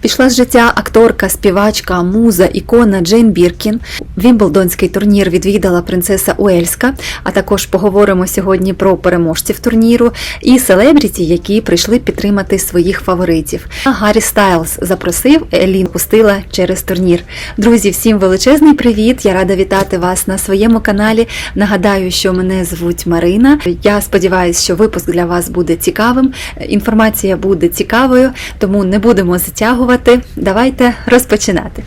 Пішла з життя акторка, співачка, муза, ікона Джейн Біркін. Вімблдонський турнір відвідала принцеса Уельська. А також поговоримо сьогодні про переможців турніру і селебріті, які прийшли підтримати своїх фаворитів. Гаррі Стайлз запросив, Елін пустила через турнір. Друзі, всім величезний привіт! Я рада вітати вас на своєму каналі. Нагадаю, що мене звуть Марина. Я сподіваюся, що випуск для вас буде цікавим. Інформація буде цікавою, тому не будемо затягувати. Давайте розпочинати.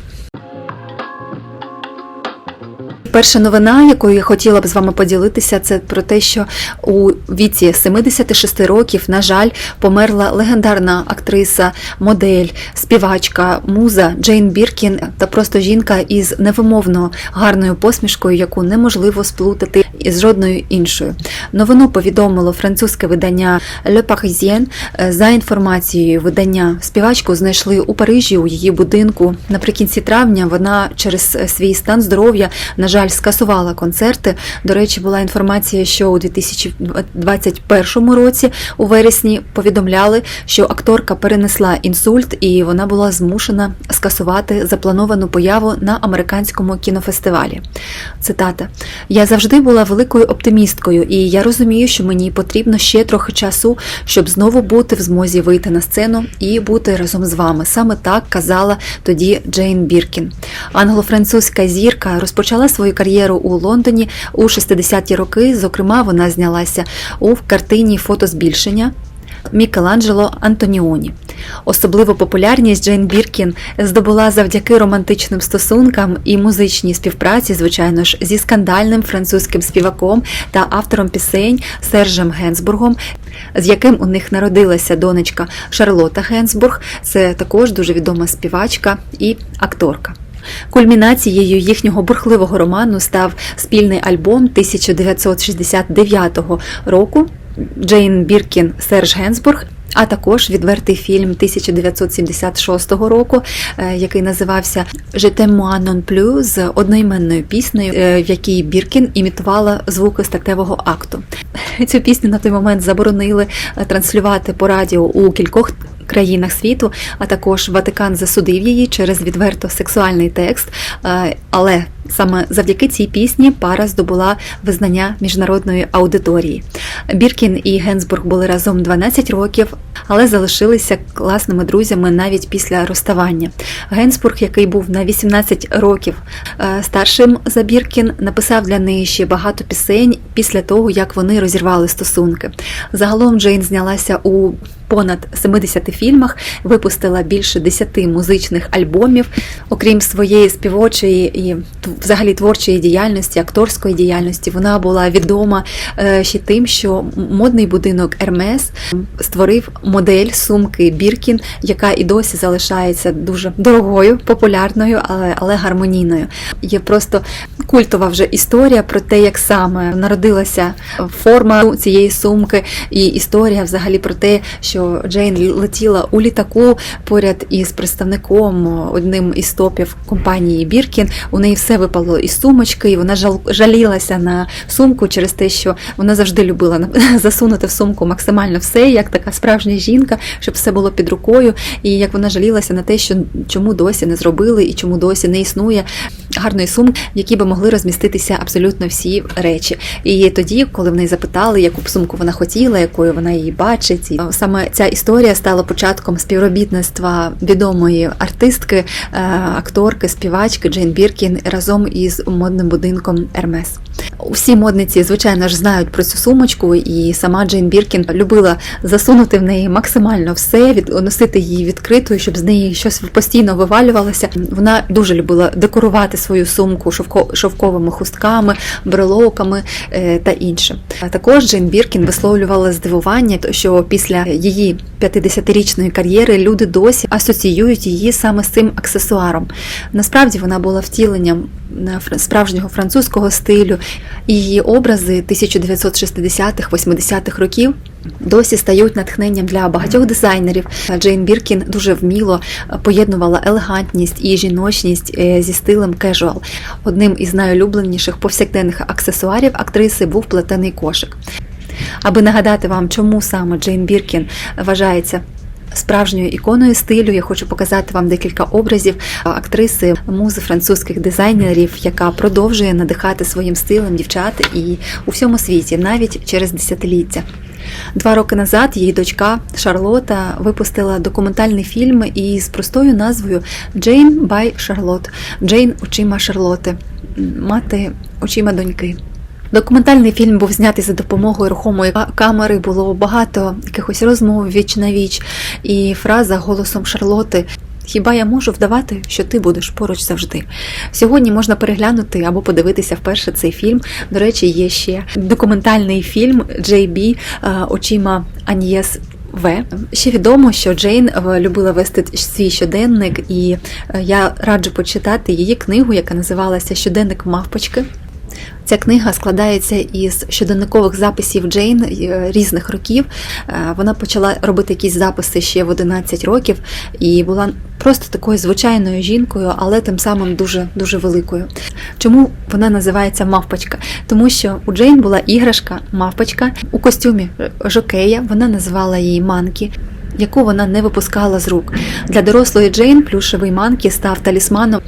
Перша новина, якою я хотіла б з вами поділитися, це про те, що у віці 76 років, на жаль, померла легендарна актриса, модель, співачка, муза Джейн Біркін та просто жінка із невимовно гарною посмішкою, яку неможливо сплутати із жодною іншою. Новину повідомило французьке видання Le Parisien. За інформацією видання, співачку знайшли у Парижі у її будинку. Наприкінці травня вона через свій стан здоров'я, на жаль, скасувала концерти. До речі, була інформація, що у 2021 році у вересні повідомляли, що акторка перенесла інсульт і вона була змушена скасувати заплановану появу на американському кінофестивалі. Цитата: Я завжди була великою оптимісткою, і я розумію, що мені потрібно ще трохи часу, щоб знову бути в змозі вийти на сцену і бути разом з вами. Саме так казала тоді Джейн Біркін. Англо-французька зірка розпочала свою кар'єру у Лондоні у 60-ті роки. Зокрема, вона знялася у картині Фотозбільшення. Мікеланджело Антоніоні. Особливу популярність Джейн Біркін здобула завдяки романтичним стосункам і музичній співпраці, звичайно ж, зі скандальним французьким співаком та автором пісень Сержем Генсбургом, з яким у них народилася донечка Шарлота Генсбург. Це також дуже відома співачка і акторка. Кульмінацією їхнього бурхливого роману став спільний альбом 1969 року Джейн Біркін Серж Генсбург. А також відвертий фільм 1976 року, е, який називався «Je t'aime moi non plus» з одноіменною піснею, е, в якій Біркін імітувала звуки статевого акту. Цю пісню на той момент заборонили е, транслювати по радіо у кількох країнах світу, а також Ватикан засудив її через відверто сексуальний текст. Але саме завдяки цій пісні пара здобула визнання міжнародної аудиторії. Біркін і Генсбург були разом 12 років, але залишилися класними друзями навіть після розставання. Генсбург, який був на 18 років старшим за Біркін, написав для неї ще багато пісень після того, як вони розірвали стосунки. Загалом Джейн знялася у понад 70 фільмах, випустила більше 10 музичних альбомів, окрім своєї співочої і взагалі творчої діяльності, акторської діяльності. Вона була відома ще тим, що модний будинок Ермес створив модель сумки Біркін, яка і досі залишається дуже дорогою, популярною, але гармонійною. Є просто культова вже історія про те, як саме народилася форма цієї сумки, і історія взагалі про те, що Джейн летіла у літаку поряд із представником одним із топів компанії Біркін. У неї все випало із сумочки, і вона жалілася на сумку через те, що вона завжди любила засунути в сумку максимально все, як така справжня жінка, щоб все було під рукою. І як вона жалілася на те, що чому досі не зробили і чому досі не існує гарної сумки, в якій би могли розміститися абсолютно всі речі. І тоді, коли в неї запитали, яку б сумку вона хотіла, якою вона її бачить, і саме ця історія стала початком співробітництва відомої артистки, е, акторки, співачки Джейн Біркін разом із модним будинком Ермес. Усі модниці, звичайно ж, знають про цю сумочку, і сама Джейн Біркін любила засунути в неї максимально все, носити її відкритою, щоб з неї щось постійно вивалювалося. Вона дуже любила декорувати свою сумку шовковими хустками, брелоками е, та іншим. Також Джейн Біркін висловлювала здивування, що після її 50-річної кар'єри люди досі асоціюють її саме з цим аксесуаром. Насправді вона була втіленням справжнього французького стилю, і її образи 1960-80-х років. Досі стають натхненням для багатьох дизайнерів. Джейн Біркін дуже вміло поєднувала елегантність і жіночність зі стилем кежуал. Одним із найулюбленіших повсякденних аксесуарів актриси був плетений кошик. Аби нагадати вам, чому саме Джейн Біркін вважається справжньою іконою стилю. Я хочу показати вам декілька образів актриси, музи французьких дизайнерів, яка продовжує надихати своїм стилем дівчат і у всьому світі, навіть через десятиліття. Два роки назад її дочка Шарлота випустила документальний фільм із простою назвою Джейн бай Шарлот. Джейн очима Шарлоти, мати очима доньки. Документальний фільм був знятий за допомогою рухомої камери. Було багато якихось розмов віч на віч, і фраза голосом Шарлоти. Хіба я можу вдавати, що ти будеш поруч завжди? Сьогодні можна переглянути або подивитися вперше цей фільм. До речі, є ще документальний фільм JB е, очима Аньєс В. Ще відомо, що Джейн е, любила вести свій щоденник, і е, я раджу почитати її книгу, яка називалася Щоденник мавпочки. Ця книга складається із щоденникових записів Джейн е, різних років. Е, Вона почала робити якісь записи ще в 11 років і була просто такою звичайною жінкою, але тим самим дуже дуже великою. Чому вона називається мавпочка? Тому що у Джейн була іграшка мавпочка у костюмі жокея. Вона називала її Манкі. Яку вона не випускала з рук для дорослої Джейн плюшевий манкі став талісманом.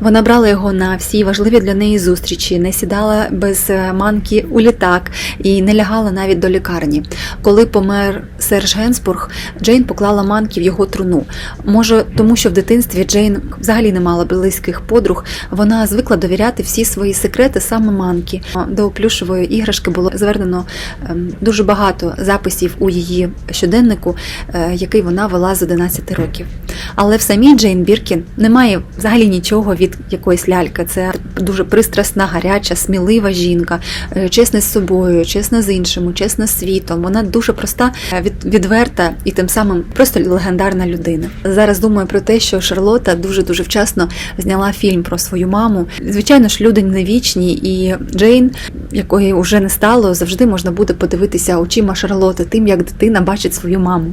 Вона брала його на всі важливі для неї зустрічі, не сідала без е, манки у літак і не лягала навіть до лікарні. Коли помер Серж Генсбург, Джейн поклала манкі в його труну. Може, тому що в дитинстві Джейн взагалі не мала близьких подруг. Вона звикла довіряти всі свої секрети саме манкі. До плюшевої іграшки було звернено ем, дуже багато записів у її щоденнику, е, який вона вела з 11 років. Але в самій Джейн Біркін немає взагалі нічого від якоїсь ляльки. Це дуже пристрасна, гаряча, смілива жінка, е, чесна з собою, чесна з іншими, чесна з світом. Вона дуже проста, е, відверта і тим самим просто легендарна людина. Зараз думаю про те, що Шарлота дуже дуже вчасно зняла фільм про свою маму. Звичайно ж, люди не вічні, і Джейн, якої вже не стало, завжди можна буде подивитися очима Шарлоти, тим як дитина бачить свою маму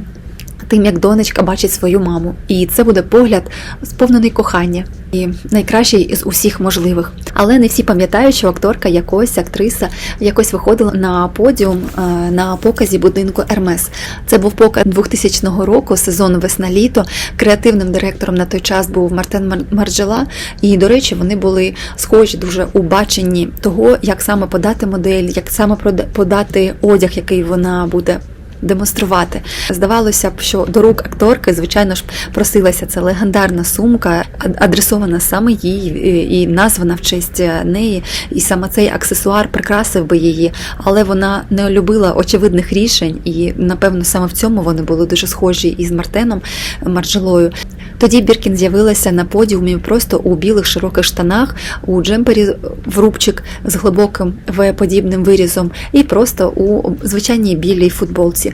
тим, як донечка бачить свою маму. І це буде погляд сповнений кохання і найкращий із усіх можливих. Але не всі пам'ятають, що акторка якось актриса якось виходила на подіум е, на показі будинку Ермес. Це був показ 2000 року, сезон весна-літо. Креативним директором на той час був Мартен Мар- Марджела. І, до речі, вони були схожі дуже у баченні того, як саме подати модель, як саме подати одяг, який вона буде демонструвати. Здавалося б, що до рук акторки, звичайно ж, просилася ця легендарна сумка, адресована саме їй і- названа в честь неї. І саме цей аксесуар прикрасив би її, але вона не любила очевидних рішень, і напевно саме в цьому вони були дуже схожі із Мартеном Марджелою. Тоді Біркін з'явилася на подіумі просто у білих широких штанах, у джемпері в рубчик з глибоким В-подібним вирізом, і просто у звичайній білій футболці.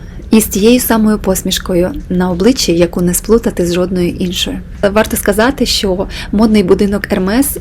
І з тією самою посмішкою на обличчі, яку не сплутати з жодною іншою. Варто сказати, що модний будинок Ермес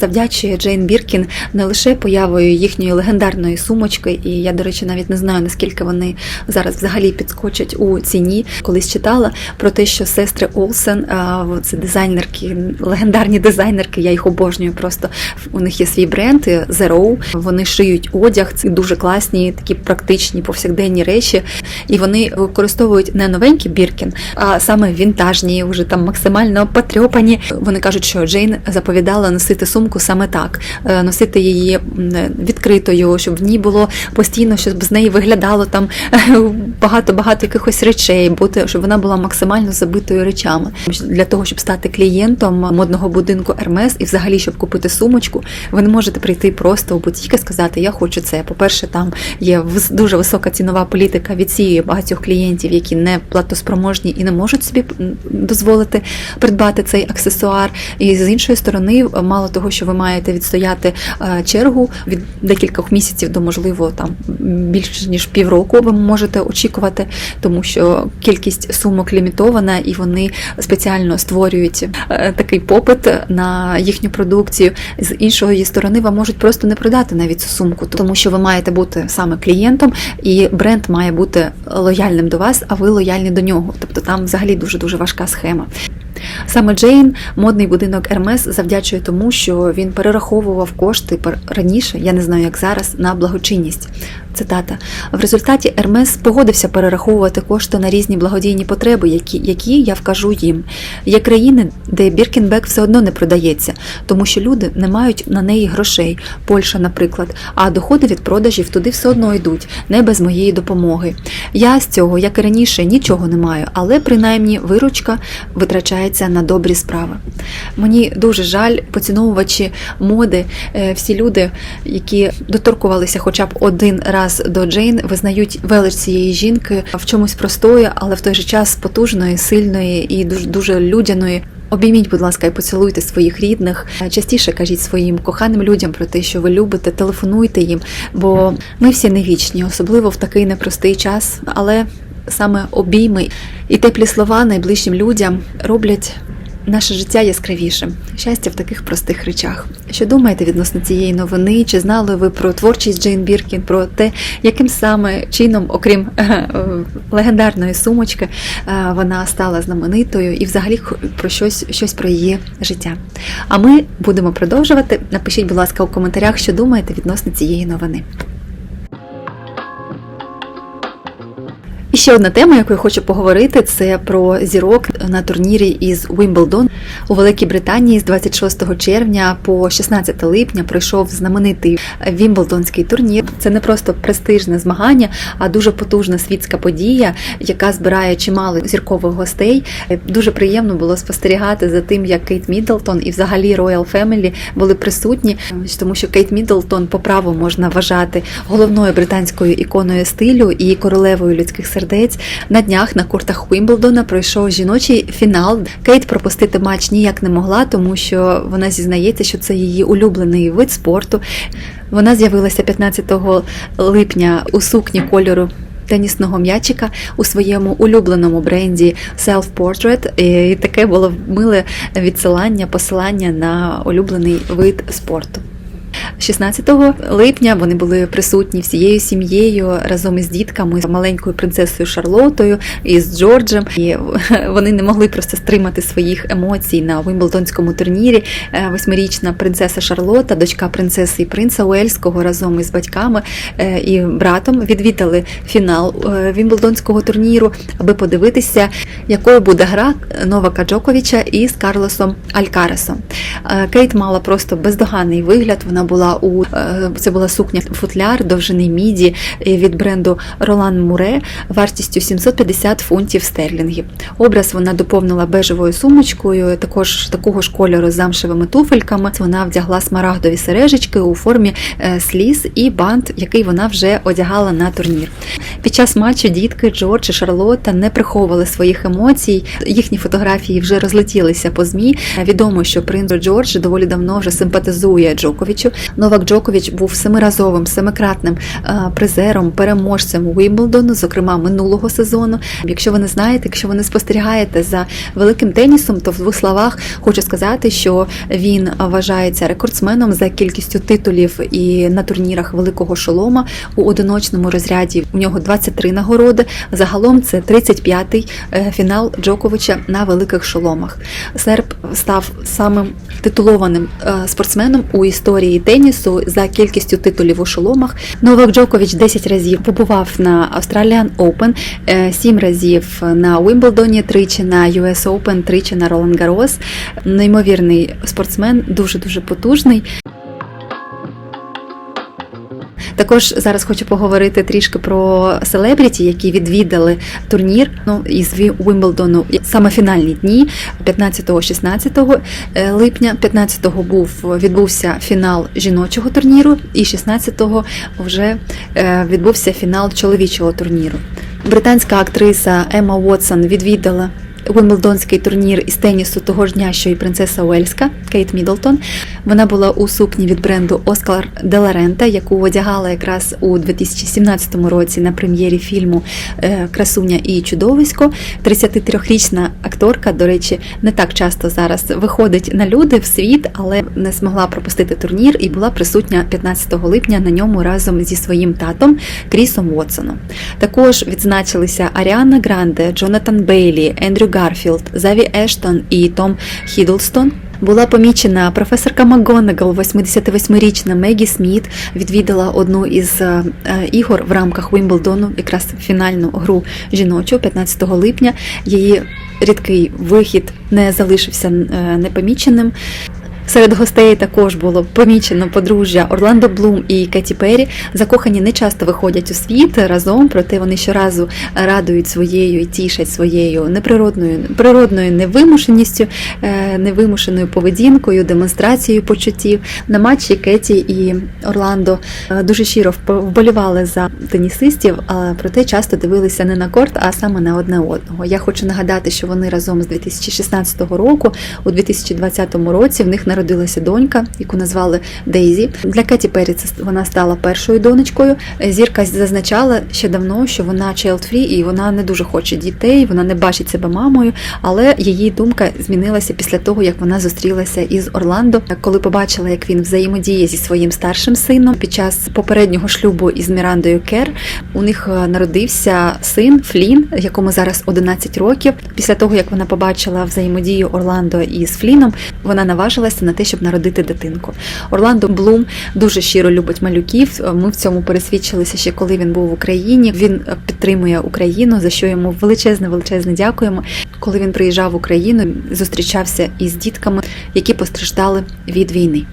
завдячує Джейн Біркін не лише появою їхньої легендарної сумочки, і я, до речі, навіть не знаю наскільки вони зараз взагалі підскочать у ціні. Колись читала про те, що сестри Олсен, е, це дизайнерки, легендарні дизайнерки, я їх обожнюю. Просто у них є свій бренд е, Zero, Вони шиють одяг, це дуже класні, такі практичні повсякденні речі, і вони використовують не новенькі біркін, а саме вінтажні, вже там максимально потрьопані. Вони кажуть, що Джейн заповідала носити сумку саме так, е, носити її відкритою, щоб в ній було постійно, щоб з неї виглядало там багато-багато якихось речей, бути, щоб вона була максимально забитою речами. Для того, щоб стати клієнтом модного будинку Hermes і взагалі, щоб купити сумочку, ви не можете прийти просто у бутік сказати, я хочу це. По-перше, там є дуже висока цінова політика відсіює багатьох клієнтів, які не платоспроможні і не можуть собі дозволити придбати цей аксесуар. І з іншої сторони, мало того, що ви маєте відстояти е, чергу від декількох місяців до можливо там більше ніж півроку, ви можете очікувати, тому що кількість сумок лімітована, і вони спеціально створюють е, такий попит на їхню продукцію. З іншої сторони, вам можуть просто не продати навіть цю сумку, тому що ви маєте бути саме клієнтом, і бренд має бути лояльним до вас, а ви лояльні до нього. Тобто там взагалі дуже дуже важка схема. Саме Джейн, модний будинок Ермес, завдячує тому, що він перераховував кошти раніше, я не знаю як зараз, на благочинність. Цитата в результаті Ермес погодився перераховувати кошти на різні благодійні потреби, які, які я вкажу їм. Є країни, де Біркінбек все одно не продається, тому що люди не мають на неї грошей. Польща, наприклад, а доходи від продажів туди все одно йдуть, не без моєї допомоги. Я з цього, як і раніше, нічого не маю, але принаймні виручка витрачається на добрі справи. Мені дуже жаль, поціновувачі моди, е, всі люди, які доторкувалися хоча б один раз до Джейн, визнають велич цієї жінки в чомусь простої, але в той же час потужної, сильної і дуже дуже людяної. Обійміть, будь ласка, і поцілуйте своїх рідних. Частіше кажіть своїм коханим людям про те, що ви любите, телефонуйте їм, бо ми всі не вічні, особливо в такий непростий час. Але саме обійми і теплі слова найближчим людям роблять наше життя яскравішим. Щастя в таких простих речах. Що думаєте відносно цієї новини? Чи знали ви про творчість Джейн Біркін, про те, яким саме чином, окрім е, легендарної сумочки, е, вона стала знаменитою і взагалі про щось, щось про її життя? А ми будемо продовжувати. Напишіть, будь ласка, у коментарях, що думаєте відносно цієї новини. Ще одна тема, яку я хочу поговорити, це про зірок на турнірі із Уимблдон у Великій Британії з 26 червня по 16 липня пройшов знаменитий Вімблдонський турнір. Це не просто престижне змагання, а дуже потужна світська подія, яка збирає чимало зіркових гостей. Дуже приємно було спостерігати за тим, як Кейт Міддлтон і взагалі Royal Family були присутні, тому що Кейт Міддлтон по праву можна вважати головною британською іконою стилю і королевою людських сердець. На днях на кортах Уімблдона пройшов жіночий фінал. Кейт пропустити матч ніяк не могла, тому що вона зізнається, що це її улюблений вид спорту. Вона з'явилася 15 липня у сукні кольору. Тенісного м'ячика у своєму улюбленому бренді Self Portrait. І таке було миле відсилання, посилання на улюблений вид спорту. 16 липня вони були присутні всією сім'єю разом із дітками, з маленькою принцесою Шарлотою і з Джорджем. І вони не могли просто стримати своїх емоцій на Вимблдонському турнірі. Восьмирічна принцеса Шарлота, дочка принцеси і принца Уельського разом із батьками і братом відвідали фінал Вімблдонського турніру, аби подивитися, якою буде гра Новака Джоковича із Карлосом Алькаресом. Кейт мала просто бездоганний вигляд. Вона була у це була сукня футляр довжини міді від бренду Ролан Муре вартістю 750 фунтів стерлінгів. Образ вона доповнила бежевою сумочкою, також такого ж кольору з замшевими туфельками. Вона вдягла смарагдові сережечки у формі сліз і бант, який вона вже одягала на турнір. Під час матчу дітки Джордж і Шарлотта не приховували своїх емоцій. Їхні фотографії вже розлетілися по змі. Відомо, що принц Джордж доволі давно вже симпатизує Джоковичу. Новак Джокович був семиразовим, семикратним призером, переможцем Уімблдону, зокрема минулого сезону. Якщо ви не знаєте, якщо ви не спостерігаєте за великим тенісом, то в двох словах хочу сказати, що він вважається рекордсменом за кількістю титулів і на турнірах великого шолома у одиночному розряді. У нього 23 нагороди. Загалом це 35-й фінал Джоковича на великих шоломах. Серб став самим титулованим спортсменом у історії тенісу за кількістю титулів у шоломах. Новак Джокович 10 разів побував на Australian Open, 7 разів на Уимблдоні, тричі на US Open, тричі на Ролан Гарос. Неймовірний спортсмен, дуже дуже потужний. Також зараз хочу поговорити трішки про селебріті, які відвідали турнір ну, із Уимблдону саме фінальні дні 15-16 липня. 15-го був відбувся фінал жіночого турніру, і 16-го вже відбувся фінал чоловічого турніру. Британська актриса Емма Уотсон відвідала. Уимблдонський турнір із тенісу того ж дня, що і принцеса Уельська Кейт Міддлтон. Вона була у сукні від бренду Оскар Деларента, яку одягала якраз у 2017 році на прем'єрі фільму Красуня і чудовисько. 33-річна акторка, до речі, не так часто зараз виходить на люди в світ, але не змогла пропустити турнір і була присутня 15 липня на ньому разом зі своїм татом Крісом Вотсоном. Також відзначилися Аріана Гранде, Джонатан Бейлі, Ендрю Гарфілд, Заві Ештон і Том Хідлстон. Була помічена професорка МакГонагал, 88-річна Мегі Сміт, відвідала одну із е, е, ігор в рамках Вімблдону, якраз фінальну гру жіночу 15 липня. Її рідкий вихід не залишився е, непоміченим. Серед гостей також було помічено подружжя Орландо Блум і Кеті Перрі. Закохані не часто виходять у світ разом, проте вони щоразу радують своєю і тішать своєю неприродною природною невимушеністю, е, невимушеною поведінкою, демонстрацією почуттів. На матчі Кеті і Орландо е, дуже щиро вболівали за тенісистів, але проте часто дивилися не на корт, а саме на одне одного. Я хочу нагадати, що вони разом з 2016 року, у 2020 році, в них народилася донька, яку назвали Дейзі. Для Кеті Перрі вона стала першою донечкою. Зірка зазначала ще давно, що вона child free і вона не дуже хоче дітей, вона не бачить себе мамою, але її думка змінилася після того, як вона зустрілася із Орландо, коли побачила, як він взаємодіє зі своїм старшим сином під час попереднього шлюбу із Мірандою Кер. У них е, народився син Флін, якому зараз 11 років. Після того, як вона побачила взаємодію Орландо із Фліном, вона наважилася на те, щоб народити дитинку. Орландо Блум дуже щиро любить малюків. Ми в цьому пересвідчилися ще коли він був в Україні. Він підтримує Україну, за що йому величезне, величезне дякуємо. Коли він приїжджав в Україну, зустрічався із дітками, які постраждали від війни.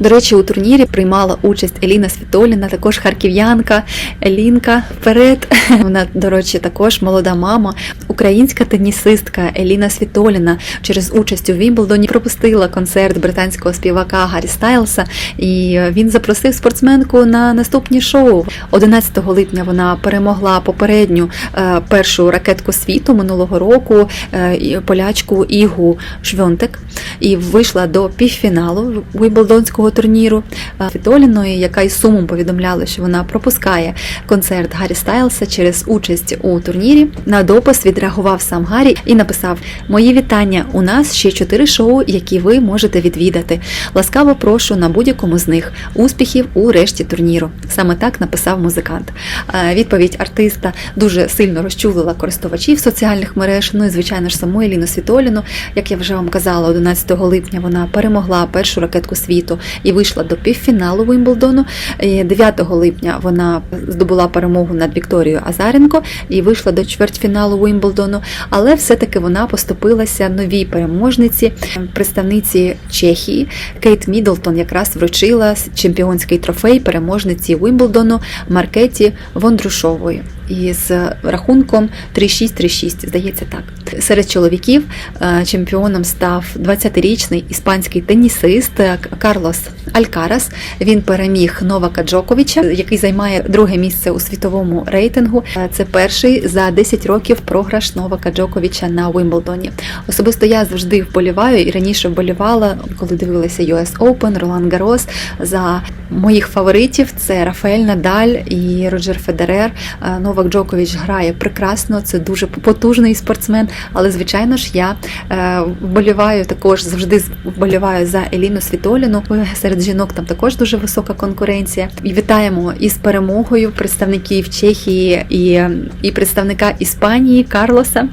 До речі, у турнірі приймала участь Еліна Світоліна, також харків'янка. Елінка вперед. Вона, до речі, також молода мама. Українська тенісистка Еліна Світоліна через участь у Вімблдоні пропустила концерт британського співака Гаррі Стайлса, і він запросив спортсменку на наступні шоу. 11 липня вона перемогла попередню е, першу ракетку світу минулого року е, полячку Ігу Швьонтек і вийшла до півфіналу Вімблдонського турніру е, Світоліної, яка із сумом повідомляла, що вона пропускає концерт Гаррі Стайлса через участь у турнірі. На допис відреагував сам Гаррі і написав: Мої вітання. У нас ще чотири шоу, які ви можете відвідати. Ласкаво прошу на будь-якому з них успіхів у решті турніру. Саме так написав музикант. Е, Відповідь артиста дуже сильно розчулила користувачів соціальних мереж. Ну і звичайно ж саму Еліну Світоліну. Як я вже вам казала, 11 липня вона перемогла першу ракетку світу і вийшла до півфіналу Вимблдону. Е, 9 липня вона здобула перемогу над Вікторією Азаренко і вийшла до чвертьфіналу Вимблдону. Але все-таки вона поступилася новій переможниці, представниці Чехії. Кейт Мідлтон якраз вручила чемпіонський трофей переможниці Вимблдону Маркеті Вондрушової. І з рахунком 3-6-3-6, здається так. Серед чоловіків е, чемпіоном став 20-річний іспанський тенісист е, Карлос Алькарас. Він переміг Новака Джоковича, який займає друге місце у світовому рейтингу. Е, Це перший за 10 років програш Новака Джоковича на Вимблдоні. Особисто я завжди вболіваю і раніше вболівала, коли дивилася US Open, Ролан Гарос. За моїх фаворитів це Рафаель Надаль і Роджер Федерер. Е, Новак Джокович грає прекрасно, це дуже потужний спортсмен. Але звичайно ж я е, вболіваю також завжди вболіваю за Еліну Світоліну. Серед жінок там також дуже висока конкуренція. І вітаємо із перемогою представників Чехії і, і представника Іспанії Карлоса.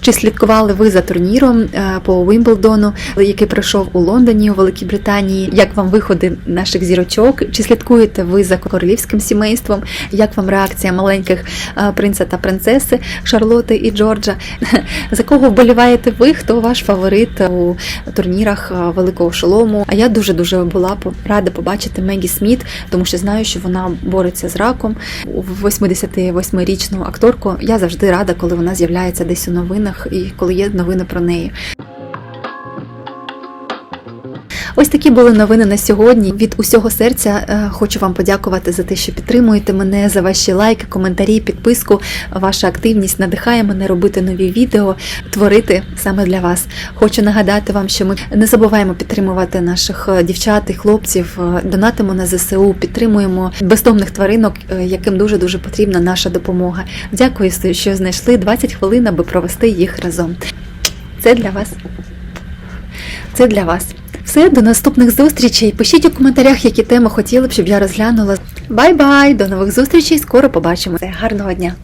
Чи слідкували ви за турніром е, по Вимблдону, який пройшов у Лондоні, у Великій Британії? Як вам виходи наших зірочок? Чи слідкуєте ви за королівським сімейством? Як вам реакція маленьких е, принца та принцеси Шарлоти і Джорджа? За кого вболіваєте ви? Хто ваш фаворит у турнірах е, Великого Шолому? А я дуже дуже була по- рада побачити Мегі Сміт, тому що знаю, що вона бореться з раком. У 88-річну акторку я завжди рада, коли вона з'являється десь у новинах і коли є новини про неї. Ось такі були новини на сьогодні. Від усього серця е, хочу вам подякувати за те, що підтримуєте мене, за ваші лайки, коментарі, підписку. Ваша активність надихає мене робити нові відео, творити саме для вас. Хочу нагадати вам, що ми не забуваємо підтримувати наших е, дівчат і хлопців, е, донатимо на ЗСУ, підтримуємо бездомних тваринок, яким дуже дуже потрібна наша допомога. Дякую, що знайшли 20 хвилин, аби провести їх разом. Це для вас. Це для вас. Все, до наступних зустрічей. Пишіть у коментарях, які теми хотіли б, щоб я розглянула. Бай-бай! До нових зустрічей! Скоро побачимося. Гарного дня!